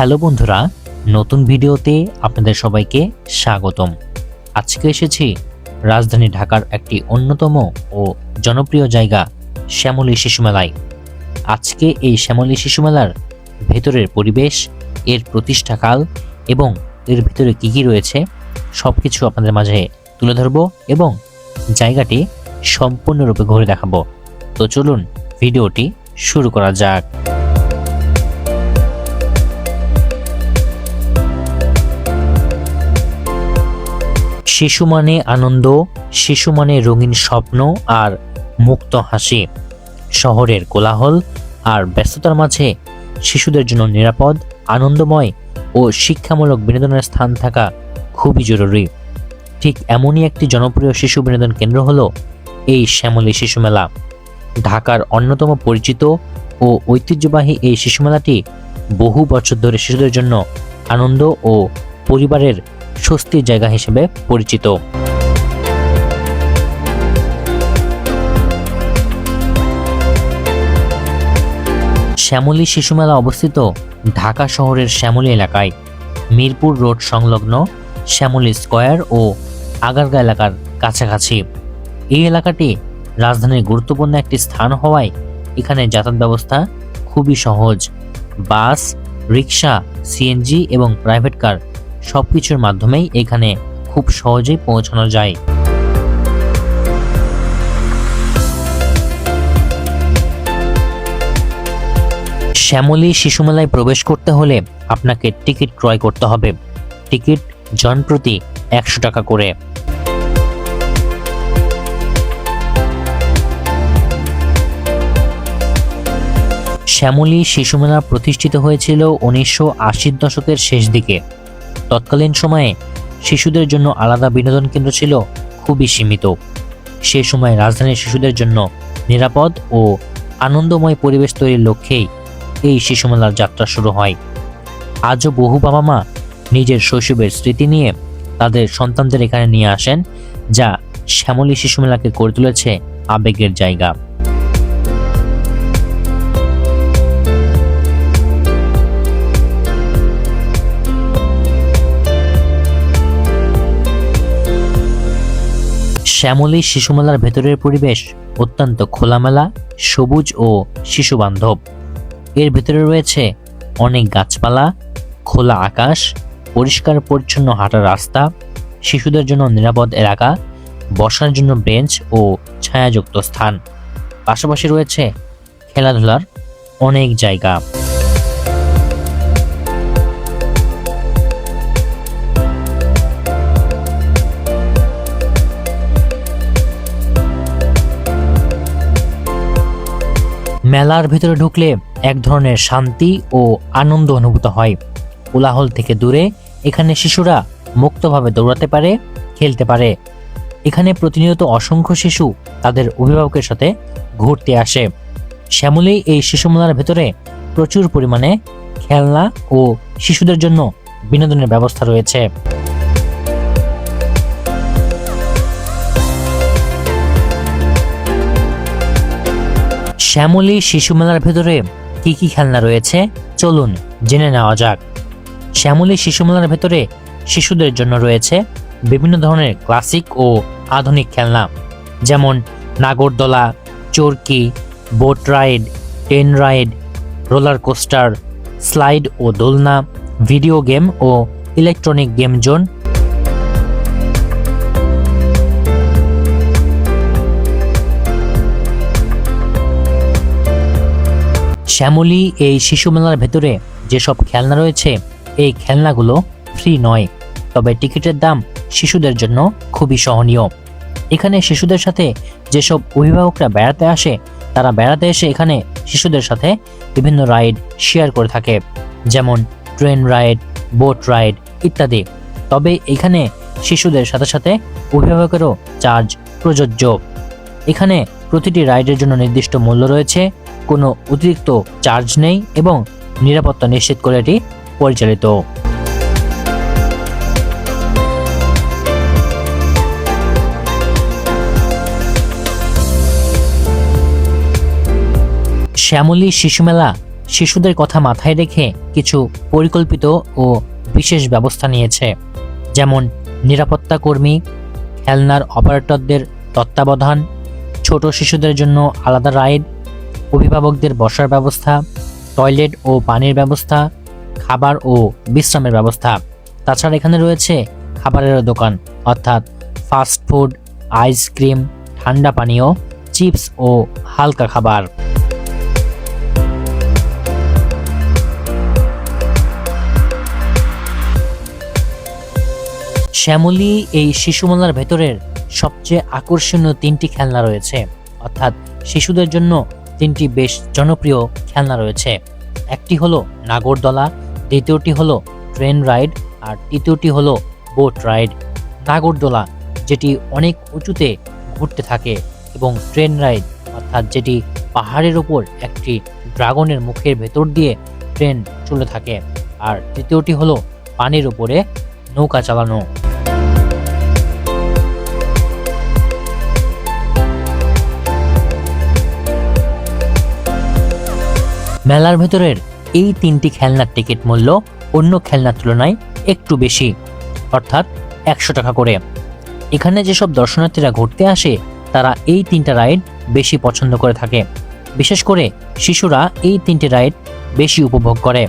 Hello বন্ধুরা, নতুন ভিডিওতে আপনাদের সবাইকে স্বাগতম। আজকে এসেছি রাজধানী ঢাকার একটি অন্যতম ও জনপ্রিয় জায়গা, শ্যামলী শিশু মেলায়। আজকে এই শ্যামলী শিশু মেলার ভেতরের পরিবেশ, এর প্রতিষ্ঠাকাল এবং এর ভিতরে কী কী রয়েছে সব কিছু আপনাদের মাঝে তুলে ধরবো এবং জায়গাটি সম্পূর্ণরূপে ঘুরে দেখাবো। তো চলুন ভিডিওটি শুরু করা যাক। শিশু মানে আনন্দ, শিশু মানে রঙিন স্বপ্ন আর মুক্ত হাসি। শহরের কোলাহল আর ব্যস্ততার মাঝে শিশুদের জন্য নিরাপদ, আনন্দময় ও শিক্ষামূলক বিনোদনের স্থান থাকা খুবই জরুরি। ঠিক এমনই একটি জনপ্রিয় শিশু বিনোদন কেন্দ্র হলো এই শ্যামলী শিশু মেলা। ঢাকার অন্যতম পরিচিত ও ঐতিহ্যবাহী এই শিশু মেলাটি বহু বছর ধরে শিশুদের জন্য আনন্দ ও পরিবারের স্বস্তির জায়গা হিসেবে পরিচিত। শ্যামলী শিশুমেলা অবস্থিত ঢাকা শহরের শ্যামলী এলাকায়। মিরপুর রোড সংলগ্ন শ্যামলী স্কয়ার ও আগারগা এলাকার কাছাকাছি। এই এলাকাটি রাজধানীর গুরুত্বপূর্ণ একটি স্থান হওয়ায় এখানে যাতায়াত ব্যবস্থা খুবই সহজ। বাস, রিক্সা, সিএনজি এবং প্রাইভেট কার সব কিছুর মাধ্যমেই এখানে খুব সহজেই পৌঁছানো যায়। শ্যামলী শিশুমেলায় প্রবেশ করতে হলে আপনাকে টিকিট ক্রয় করতে হবে। টিকিট জন প্রতি একশো টাকা করে। শ্যামলী শিশুমেলা প্রতিষ্ঠিত হয়েছিল উনিশশো আশির দশকের শেষ দিকে। তৎকালীন সময়ে শিশুদের জন্য আলাদা বিনোদন কেন্দ্র ছিল খুবই সীমিত। সে সময় রাজধানীর শিশুদের জন্য নিরাপদ ও আনন্দময় পরিবেশ তৈরির লক্ষ্যেই এই শিশু মেলার যাত্রা শুরু হয়। আজও বহু বাবা মা নিজের শৈশবের স্মৃতি নিয়ে তাদের সন্তানদের এখানে নিয়ে আসেন, যা শ্যামলী শিশু মেলাকে করে তুলেছে আবেগের জায়গা। শ্যামলী শিশুমেলার ভেতরের পরিবেশ অত্যন্ত খোলামেলা, সবুজ ও শিশু বান্ধব এর ভেতরে রয়েছে অনেক গাছপালা, খোলা আকাশ, পরিষ্কার পরিচ্ছন্ন হাঁটার রাস্তা, শিশুদের জন্য নিরাপদ এলাকা, বসার জন্য বেঞ্চ ও ছায়াযুক্ত স্থান। পাশাপাশি রয়েছে খেলাধুলার অনেক জায়গা। মেলার ভিতরে ঢুকলে এক ধরনের শান্তি ও আনন্দ অনুভূত হয়। কোলাহল থেকে দূরে এখানে শিশুরা মুক্তভাবে দৌড়াতে পারে, খেলতে পারে। এখানে প্রতিনিয়ত অসংখ্য শিশু তাদের অভিভাবকের সাথে ঘুরতে আসে। শ্যামলী এই শিশু মেলার ভেতরে প্রচুর পরিমাণে খেলনা ও শিশুদের জন্য বিনোদনের ব্যবস্থা রয়েছে। শ্যামলী শিশু মেলার ভেতরে কি কি খেলনা রয়েছে? চলুন জেনে নেওয়া যাক। শ্যামলী শিশু মেলার ভেতরে শিশুদের জন্য রয়েছে বিভিন্ন ধরনের ক্লাসিক ও আধুনিক খেলনা। যেমন নাগরদোলা, চরকি, boat ride train ride, roller coaster, slide ও দোলনা, ভিডিও গেম ও ইলেকট্রনিক গেম জোন শ্যামলী এই শিশু মেলার ভেতরে যেসব খেলনা রয়েছে, এই খেলনাগুলো ফ্রি নয়। তবে টিকিটের দাম শিশুদের জন্য খুবই সহনীয়। এখানে শিশুদের সাথে যেসব অভিভাবকরা বেড়াতে আসে, তারা বেড়াতে এসে এখানে শিশুদের সাথে বিভিন্ন রাইড শেয়ার করে থাকে। যেমন ট্রেন রাইড বোট রাইড ইত্যাদি। তবে এখানে শিশুদের সাথে সাথে অভিভাবকেরও চার্জ প্রযোজ্য। এখানে প্রতিটি রাইডের জন্য নির্দিষ্ট মূল্য রয়েছে। কোনো অতিরিক্ত চার্জ নেই এবং নিরাপত্তা নিশ্চিত করে এটি পরিচালিত। শ্যামলী শিশু মেলা শিশুদের কথা মাথায় রেখে কিছু পরিকল্পিত ও বিশেষ ব্যবস্থা নিয়েছে, যেমন নিরাপত্তা কর্মী, খেলনার অপারেটরদের তত্ত্বাবধান, ছোট শিশুদের জন্য আলাদা রাইড অভিভাবকদের বসার ব্যবস্থা, টয়লেট ও পানির ব্যবস্থা, খাবার ও বিশ্রামের ব্যবস্থা। তাছাড়া এখানে রয়েছে খাবারের দোকান, অর্থাৎ ফাস্ট ফুড আইসক্রিম ঠান্ডা পানীয়, চিপস ও হালকা খাবার। শ্যামলী এই শিশুমেলার ভেতরের সবচেয়ে আকর্ষণীয় তিনটি খেলনা রয়েছে, অর্থাৎ শিশুদের জন্য তিনটি বেশ জনপ্রিয় খেলনা রয়েছে। একটি হলো নাগরদোলা, দ্বিতীয়টি হলো ট্রেন রাইড আর তৃতীয়টি হলো বোট রাইড। নাগরদোলা, যেটি অনেক উঁচুতে ঘুরতে থাকে এবং ট্রেন রাইড অর্থাৎ যেটি পাহাড়ের উপর একটি ড্রাগনের মুখের ভেতর দিয়ে ট্রেন চলে থাকে। আর তৃতীয়টি হলো পানির উপরে নৌকা চালানো। মেলার ভেতরের এই তিনটি খেলনার টিকিট মূল্য অন্য খেলনার তুলনায় একটু বেশি, অর্থাৎ একশো টাকা করে। এখানে যেসব দর্শনার্থীরা ঘুরতে আসে, তারা এই তিনটা রাইড বেশি পছন্দ করে থাকে। বিশেষ করে শিশুরা এই তিনটি রাইড বেশি উপভোগ করে।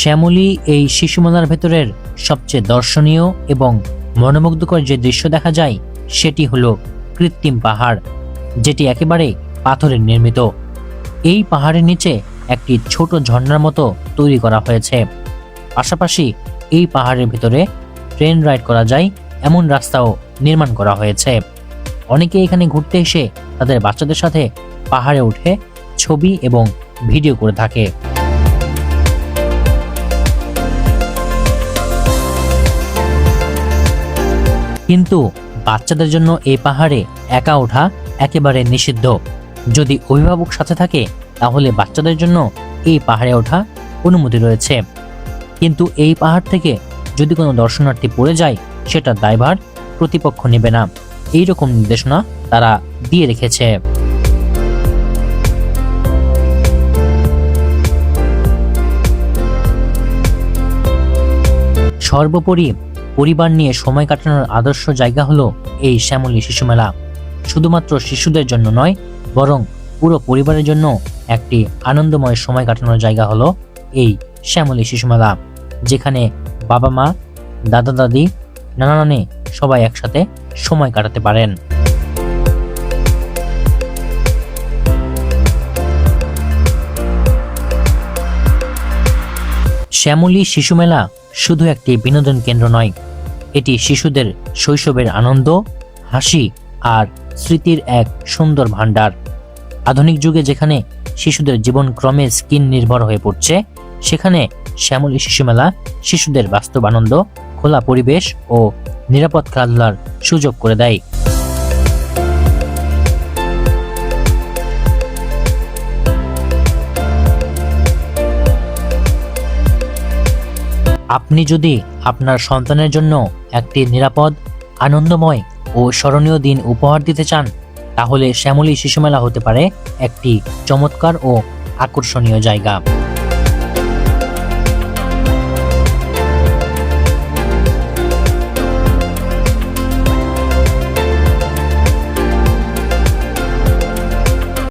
শ্যামলী এই শিশুমেলার ভেতরের সবচেয়ে দর্শনীয় এবং মনোমুগ্ধকর যে দৃশ্য দেখা যায়, সেটি হলো কৃত্রিম পাহাড়, যেটি একেবারে পাথরের নির্মিত। এই পাহাড়ের নিচে একটি ছোট ঝর্ণার মতো তৈরি করা হয়েছে। পাশাপাশি এই পাহাড়ের ভিতরে ট্রেন রাইড করা যায়, এমন রাস্তাও নির্মাণ করা হয়েছে। অনেকে এখানে ঘুরতে এসে তাদের বাচ্চাদের সাথে পাহাড়ে উঠে ছবি এবং ভিডিও করে থাকে। কিন্তু বাচ্চাদের জন্য এই পাহাড়ে একা ওঠা একেবারে নিষিদ্ধ। যদি অভিভাবক সাথে থাকে, তাহলে বাচ্চাদের জন্য এই পাহাড়ে ওঠা অনুমতি রয়েছে। কিন্তু এই পাহাড় থেকে যদি কোনো দর্শনার্থী পড়ে যায় সেটার দায়ভার প্রতিপক্ষ নেবে না। এই রকম নির্দেশনা তারা দিয়ে রেখেছে। সর্বোপরি পরিবার নিয়ে সময় কাটানোর আদর্শ জায়গা হলো এই শ্যামলী শিশু মেলা। শুধুমাত্র শিশুদের জন্য নয়, বরং পুরো পরিবারের জন্য একটি আনন্দময় সময় কাটানোর জায়গা হলো এই শ্যামলী শিশু মেলা, যেখানে বাবা মা, দাদা দাদি নানা নানি সবাই একসাথে সময় কাটাতে পারেন। শ্যামলী শিশু মেলা শুধু একটি বিনোদন কেন্দ্র নয় এটি শিশুদের শৈশবের আনন্দ, হাসি আর স্মৃতির এক সুন্দর ভাণ্ডার। আধুনিক যুগে যেখানে শিশুদের জীবন ক্রমে স্কিন নির্ভর হয়ে পড়ছে, সেখানে শ্যামলী শিশুমেলা শিশুদের বাস্তব আনন্দ, খোলা পরিবেশ ও নিরাপদ খেলাধুলার সুযোগ করে দেয়। আপনি যদি আপনার সন্তানের জন্য একটি নিরাপদ, আনন্দময় ও স্মরণীয় দিন উপহার দিতে চান, তাহলে শ্যামলী শিশুমেলা হতে পারে একটি চমৎকার ও আকর্ষণীয় জায়গা।